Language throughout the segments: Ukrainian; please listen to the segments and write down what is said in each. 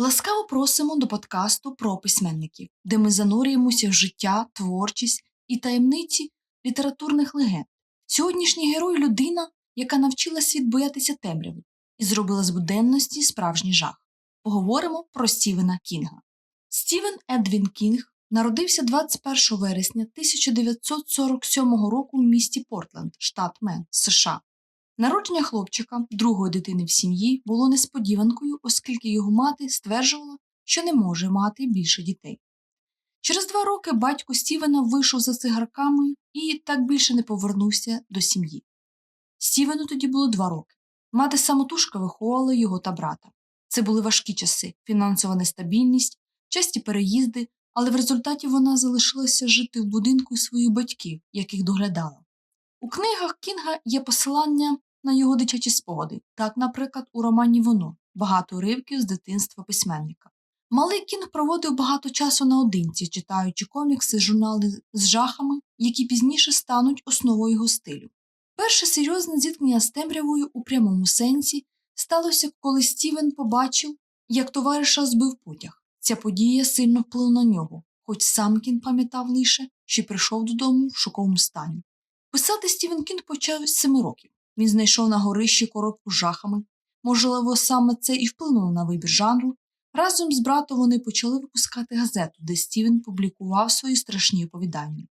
Ласкаво просимо до подкасту про письменників, де ми занурюємося в життя, творчість і таємниці літературних легенд. Сьогоднішній герой людина, яка навчила світ боятися темряви і зробила з буденності справжній жах. Поговоримо про Стівена Кінга. Стівен Едвін Кінг народився 21 вересня 1947 року в місті Портленд, штат Мен, США. Народження хлопчика, другої дитини в сім'ї, було несподіванкою, оскільки його мати стверджувала, що не може мати більше дітей. Через два роки батько Стівена вийшов за цигарками і так більше не повернувся до сім'ї. Стівену тоді було два роки. Мати самотужка виховувала його та брата. Це були важкі часи, фінансова нестабільність, часті переїзди, але в результаті вона залишилася жити в будинку своїх батьків, яких доглядала. У книгах Кінга є посилання на його дитячі спогади, так, наприклад, у романі Воно багато уривків з дитинства письменника. Малий Кінг проводив багато часу наодинці, читаючи комікси, журнали з жахами, які пізніше стануть основою його стилю. Перше серйозне зіткнення з темрявою у прямому сенсі сталося, коли Стівен побачив, як товариша збив потяг. Ця подія сильно вплинула на нього, хоч сам Кін пам'ятав лише, що прийшов додому в шоковому стані. Писати Стівен Кінг почав з семи років. Він знайшов на горищі коробку з жахами. Можливо, саме це і вплинуло на вибір жанру. Разом з братом вони почали випускати газету, де Стівен публікував свої страшні оповідання.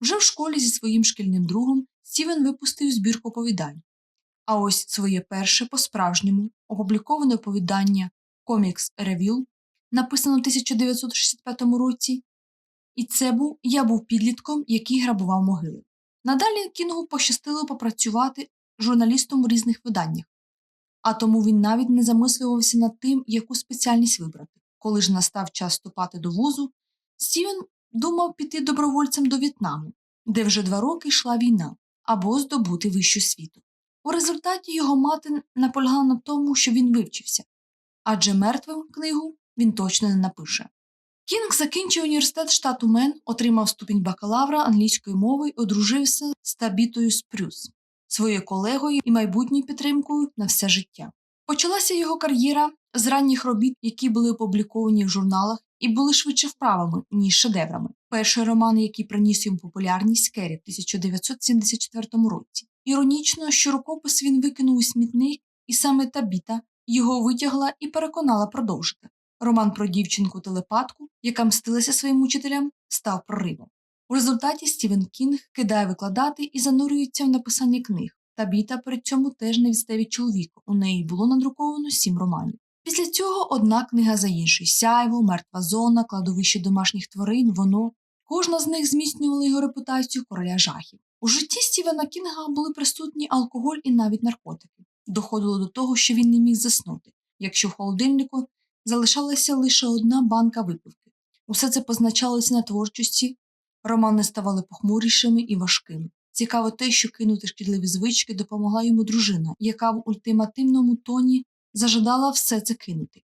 Вже в школі зі своїм шкільним другом Стівен випустив збірку оповідань. А ось своє перше по-справжньому опубліковане оповідання Комікс Ревіл, написано в 1965 році, і це був Я був підлітком, який грабував могили. Надалі Кінгу пощастило попрацювати журналістом у різних виданнях, а тому він навіть не замислювався над тим, яку спеціальність вибрати. Коли ж настав час вступати до вузу, Стівен думав піти добровольцем до В'єтнаму, де вже два роки йшла війна, або здобути вищу світу. У результаті його мати наполягала на тому, що він вивчився, адже мертвим книгу він точно не напише. Кінг закінчив університет штату Мен, отримав ступінь бакалавра англійської мови і одружився з Табітою Спрюс, своєю колегою і майбутньою підтримкою на все життя. Почалася його кар'єра з ранніх робіт, які були опубліковані в журналах і були швидше вправами, ніж шедеврами. Перший роман, який приніс йому популярність Керрі в 1974 році. Іронічно, що рукопис він викинув у смітник, і саме Табіта його витягла і переконала продовжити. Роман про дівчинку телепатку, яка мстилася своїм учителям, став проривом. У результаті Стівен Кінг кидає викладати і занурюється в написання книг. Табіта при цьому теж не відстає від чоловіка. У неї було надруковано сім романів. Після цього одна книга за іншою сяйво, мертва зона, кладовище домашніх тварин, воно. Кожна з них зміцнювала його репутацію короля жахів. У житті Стівена Кінга були присутні алкоголь і навіть наркотики. Доходило до того, що він не міг заснути, якщо в холодильнику залишалася лише одна банка випивки. Усе це позначалося на творчості, романи ставали похмурішими і важкими. Цікаво те, що кинути шкідливі звички допомогла йому дружина, яка в ультимативному тоні зажадала все це кинути.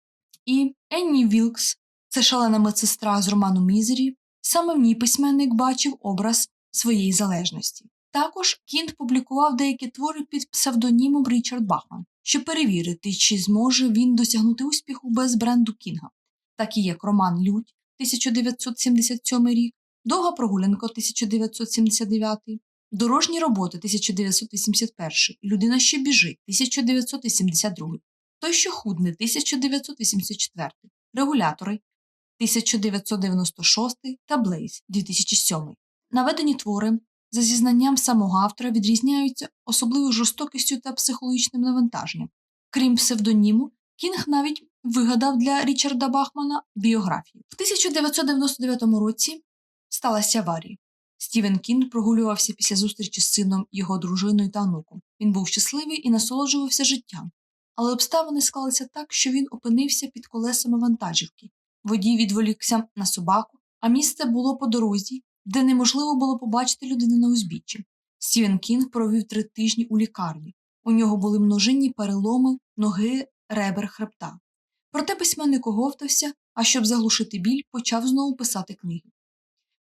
І Енні Вілкс, це шалена медсестра з роману Мізері, саме в ній письменник бачив образ своєї залежності. Також Кінт публікував деякі твори під псевдонімом Річард Бахман, щоб перевірити, чи зможе він досягнути успіху без бренду Кінга, такі як Роман Людь 1977 рік, Довга прогулянка 1979, Дорожні роботи 1981, Людина, що біжить 1982, Той, що худне 1984, Регулятори 1996 та Блейз 2007. Наведені твори за зізнанням самого автора відрізняються особливою жорстокістю та психологічним навантаженням. Крім псевдоніму, Кінг навіть вигадав для Річарда Бахмана біографію. В 1999 році сталася аварія. Стівен Кінг прогулювався після зустрічі з сином, його дружиною та онуком. Він був щасливий і насолоджувався життям. Але обставини склалися так, що він опинився під колесами вантажівки. Водій відволікся на собаку, а місце було по дорозі, де неможливо було побачити людину на узбіччі. Стівен Кінг провів три тижні у лікарні. У нього були множинні переломи, ноги, ребер, хребта. Проте письменник оговтався, а щоб заглушити біль, почав знову писати книги.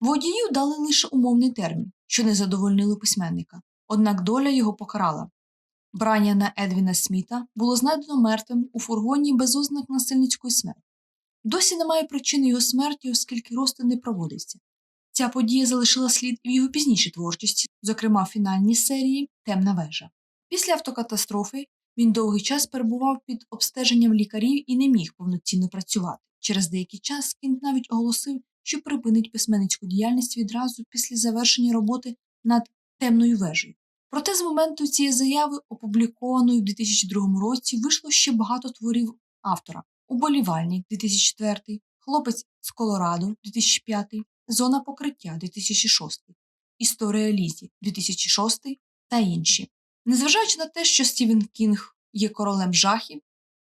Водію дали лише умовний термін, що не задовольнило письменника, однак доля його покарала. Брайана Едвіна Сміта було знайдено мертвим у фургоні без ознак насильницької смерті. Досі немає причини його смерті, оскільки розтин не проводився. Ця подія залишила слід і в його пізнішій творчості, зокрема в фінальній серії Темна вежа. Після автокатастрофи він довгий час перебував під обстеженням лікарів і не міг повноцінно працювати. Через деякий час Кінг навіть оголосив, що припинить письменницьку діяльність відразу після завершення роботи над темною вежею. Проте з моменту цієї заяви, опублікованої в 2002 році, вийшло ще багато творів автора: Уболівальник 2004, Хлопець з Колорадо 2005, Зона покриття 2006, Історія Лізі 2006 та інші. Незважаючи на те, що Стівен Кінг є королем жахів,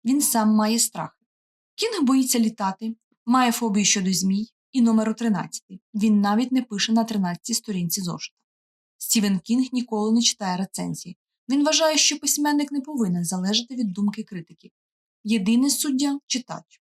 він сам має страхи. Кінг боїться літати, має фобію щодо змій і номеру 13. Він навіть не пише на 13 сторінці зошита. Стівен Кінг ніколи не читає рецензії. Він вважає, що письменник не повинен залежати від думки критиків. Єдиний суддя читач.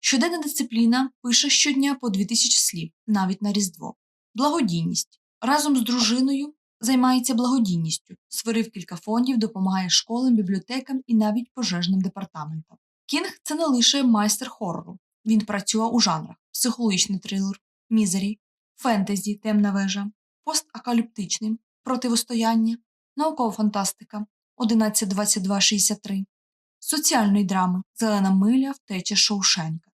Щоденна дисципліна пише щодня по 2000 слів, навіть на Різдво. Благодійність. Разом з дружиною займається благодійністю, створив кілька фондів, допомагає школам, бібліотекам і навіть пожежним департаментам. Кінг це не лише майстер хорору. Він працює у жанрах психологічний трилер, мізері, фентезі, темна вежа, постакаліптичний, противостояння, наукова фантастика 11.22.63, соціальної драми Зелена миля, втеча Шоушенка.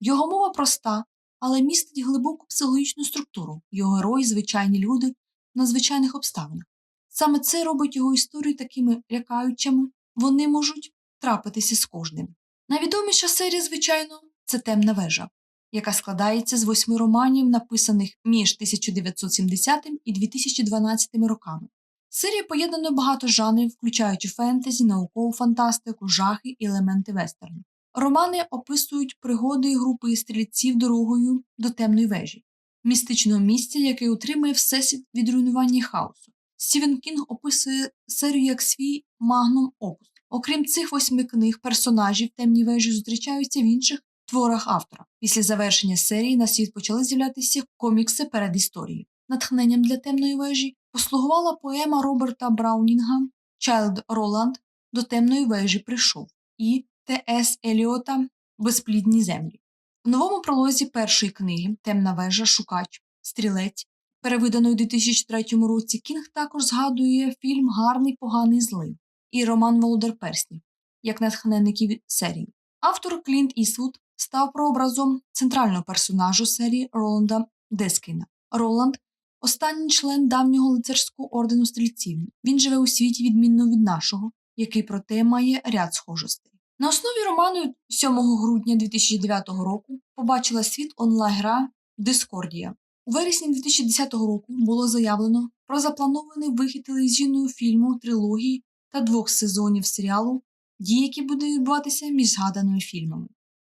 Його мова проста, але містить глибоку психологічну структуру. Його герої звичайні люди в надзвичайних обставинах. Саме це робить його історії такими лякаючими, вони можуть трапитися з кожним. Найвідоміша серія, звичайно, це темна вежа, яка складається з восьми романів, написаних між 1970 і 2012 роками. Серія поєднано багато жанрів, включаючи фентезі, наукову фантастику, жахи і елементи вестерну. Романи описують пригоди групи стрільців дорогою до темної вежі, містичного місця, яке утримує всесвіт від руйнування хаосу. Стівен Кінг описує серію як свій магнум опус. Окрім цих восьми книг, персонажі в темній вежі зустрічаються в інших творах автора. Після завершення серії на світ почали з'являтися комікси перед історією. Натхненням для темної вежі послугувала поема Роберта Браунінга Чайлд Роланд до темної вежі прийшов і Т.С. Еліота Безплідні землі. У новому пролозі першої книги Темна вежа, Шукач, Стрілець, перевиданої у 2003 році, Кінг також згадує фільм Гарний, поганий злий і роман Володар Перснів, як натхненників серії. Автор Клінт Ісвуд став прообразом центрального персонажу серії Роланда Дескіна. Роланд останній член давнього лицарського ордену стрільців. Він живе у світі відмінно від нашого, який проте має ряд схожостей. На основі роману 7 грудня 2009 року побачила світ онлайн-гра Дискордія. У вересні 2010 року було заявлено про запланований вихід телевізійного фільму, трилогії та двох сезонів серіалу, дії, які будуть відбуватися між згаданими фільмами.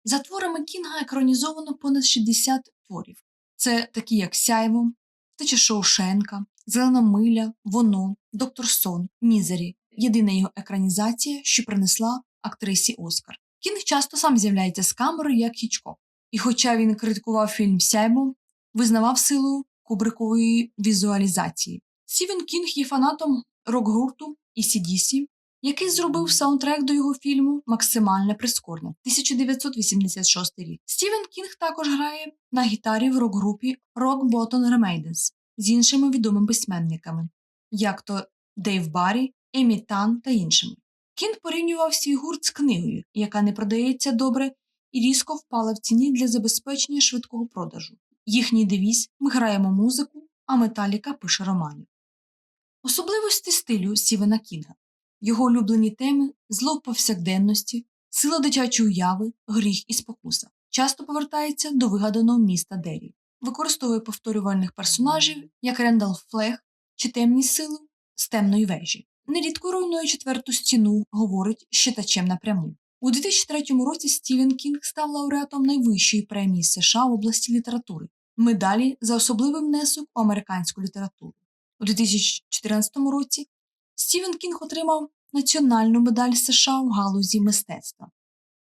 За творами Кінга екранізовано понад 60 творів. Це такі, як Сяйво, Втеча Шоушенка, Зелена миля, Воно, Доктор Сон, Мізері. Єдина його екранізація, що принесла актрисі Оскар. Кінг часто сам з'являється з камерою як Хічкок. І хоча він критикував фільм Сяйво, визнавав силу кубрикової візуалізації. Стівен Кінг є фанатом рок-гурту ECDC, який зробив саундтрек до його фільму максимально прискорно 1986 рік. Стівен Кінг також грає на гітарі в рок-групі Rock Bottom Remains з іншими відомими письменниками, як то Дейв Баррі, Емі Тан та іншими. Кінг порівнював свій гурт з книгою, яка не продається добре і різко впала в ціні для забезпечення швидкого продажу. Їхній девіз ми граємо музику, а Металіка пише романи. Особливості стилю Стівена Кінга його улюблені теми зло повсякденності, сила дитячої уяви, гріх і спокуса. Часто повертається до вигаданого міста Дері, використовує повторювальних персонажів, як Рендал Флег чи темні сили з темної вежі. Нерідко руйнує четверту стіну, говорить з читачем напряму. У 2003 році Стівен Кінг став лауреатом найвищої премії США в області літератури, медалі за особливий внесок у американську літературу. У 2014 році Стівен Кінг отримав національну медаль США в галузі мистецтва.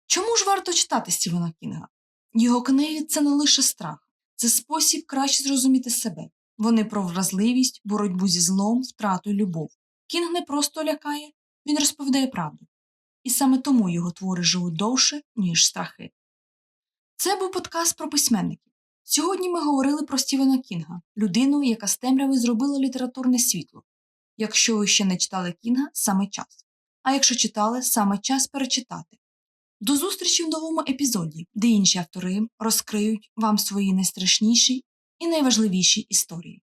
Чому ж варто читати Стівена Кінга? Його книги це не лише страх, це спосіб краще зрозуміти себе. Вони про вразливість, боротьбу зі злом, втрату любов. Кінг не просто лякає, він розповідає правду. І саме тому його твори живуть довше, ніж страхи. Це був подкаст про письменників. Сьогодні ми говорили про Стівена Кінга, людину, яка з темряви зробила літературне світло. Якщо ви ще не читали Кінга, саме час. А якщо читали, саме час перечитати. До зустрічі в новому епізоді, де інші автори розкриють вам свої найстрашніші і найважливіші історії.